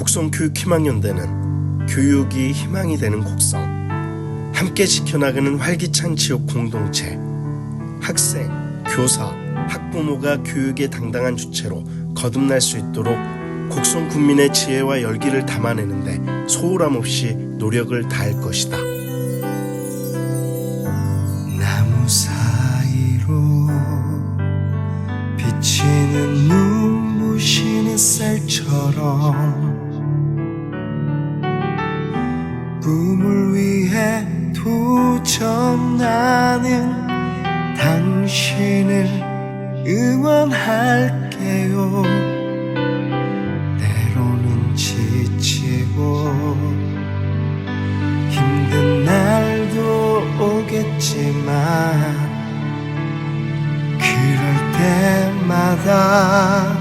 곡성 교육 희망연대는 교육이 희망이 되는 곡성 함께 지켜나가는 활기찬 지역 공동체 학생, 교사, 학부모가 교육의 당당한 주체로 거듭날 수 있도록 곡성 국민의 지혜와 열기를 담아내는데 소홀함 없이 노력을 다할 것이다. 나무 사이로 비치는 눈부신 햇살처럼 도전하는 당신을 응원할게요. 때로는 지치고 힘든 날도 오겠지만 그럴 때마다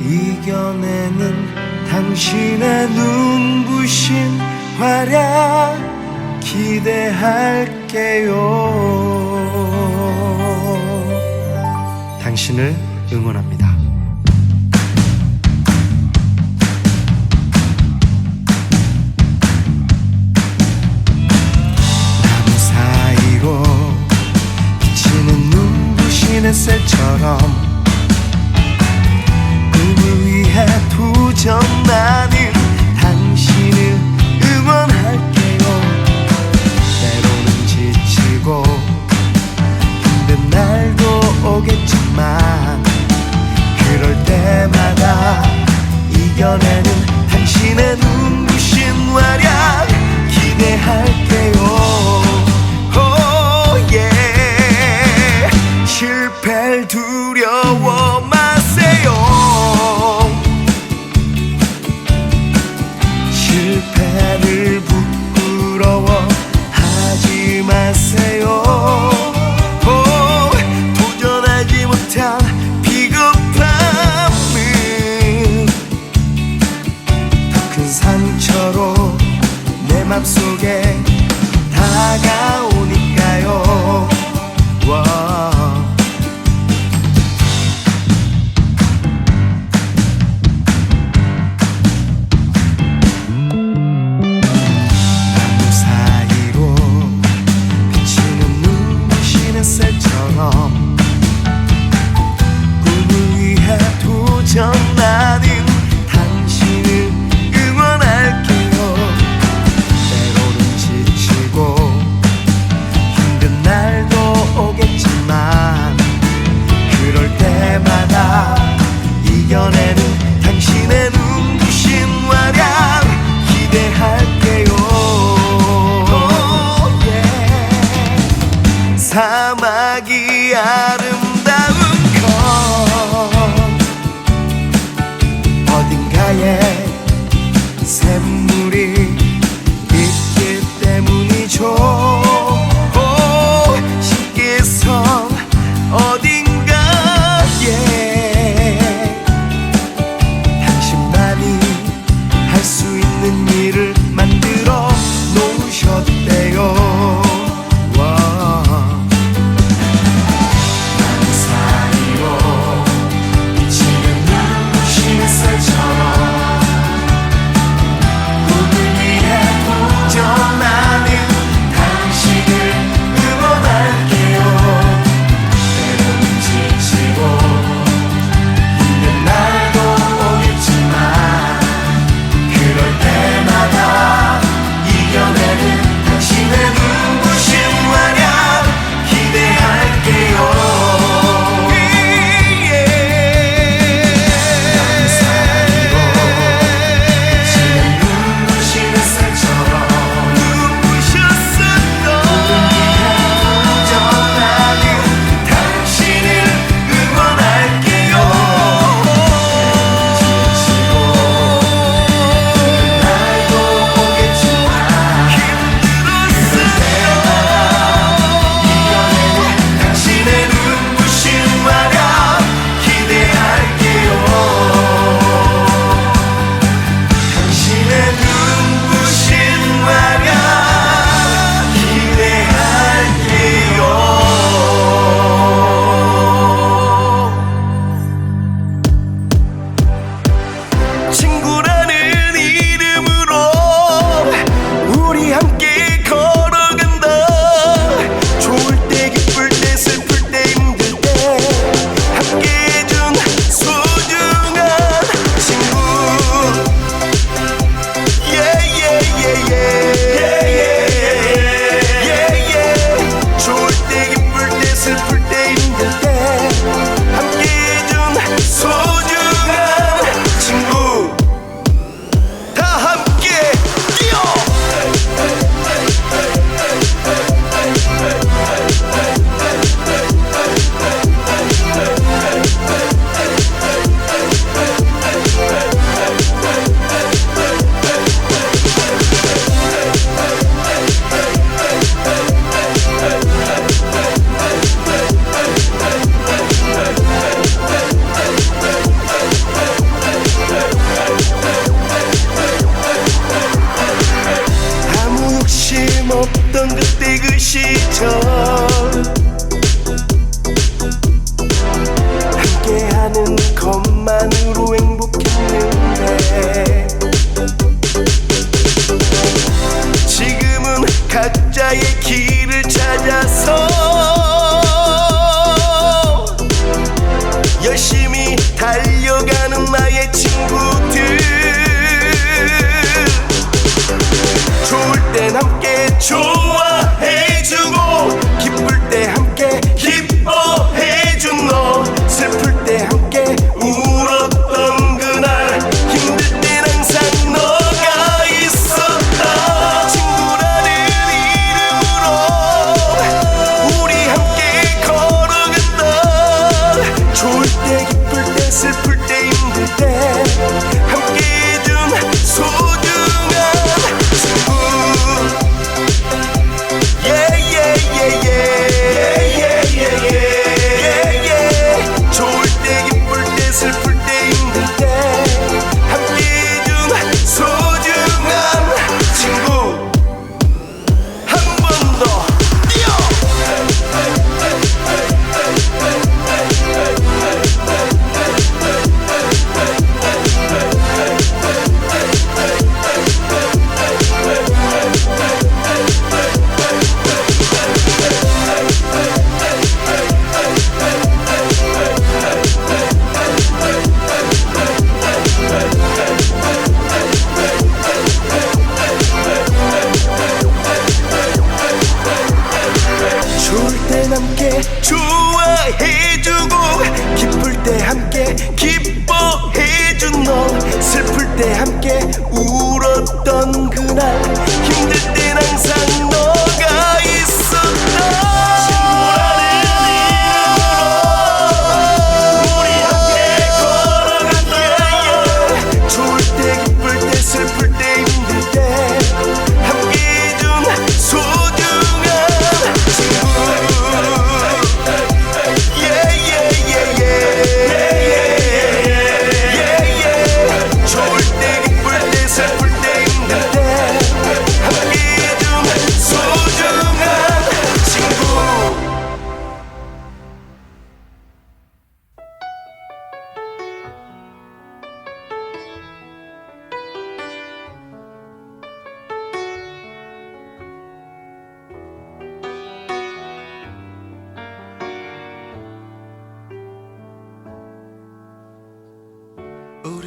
이겨내는 당신의 눈부신 활약 기대할게요. 당신을 응원합니다. 나무 사이로 비치는 눈부신 햇살처럼 이겨내는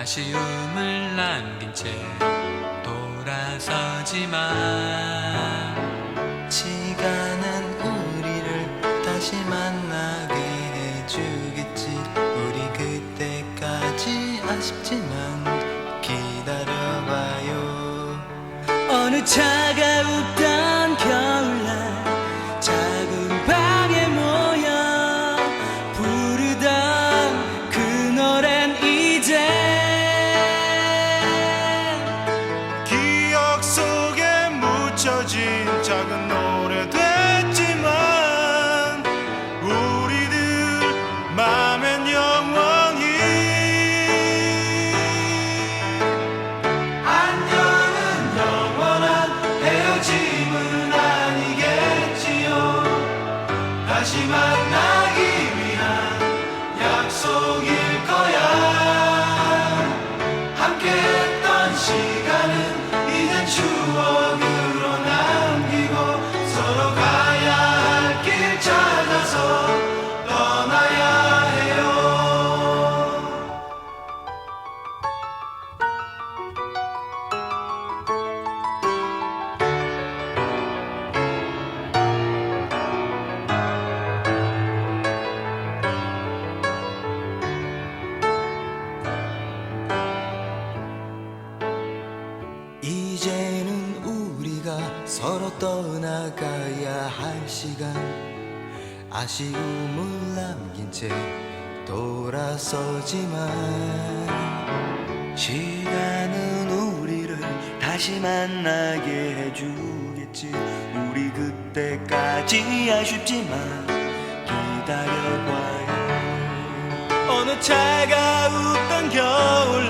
아쉬움을 남긴 채 돌아서지만 시간은 우리를 다시 만나게 해주겠지. 우리 그때까지 아쉽지만 기다려봐요. 어느 차가운 떠나가야 할 시간. 아쉬움을 남긴 채 돌아서지만 시간은 우리를 다시 만나게 해주겠지. 우리 그때까지 아쉽지만 기다려봐요 어느 차가웠던 겨울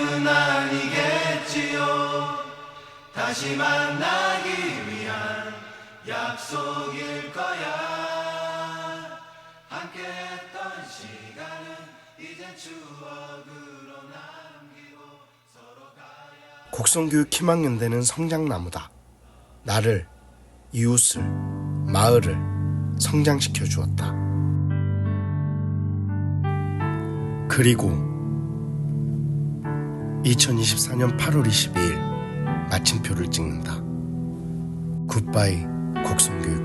다시 만나기 위한 약속일 거야 함께 했던 시간은 이젠 추억으로 남기고 서로 가야 곡성교육 희망연대는 성장나무다. 나를, 이웃을, 마을을 성장시켜 주었다. 그리고 2024년 8월 22일 마침표를 찍는다. 굿바이 곡성교육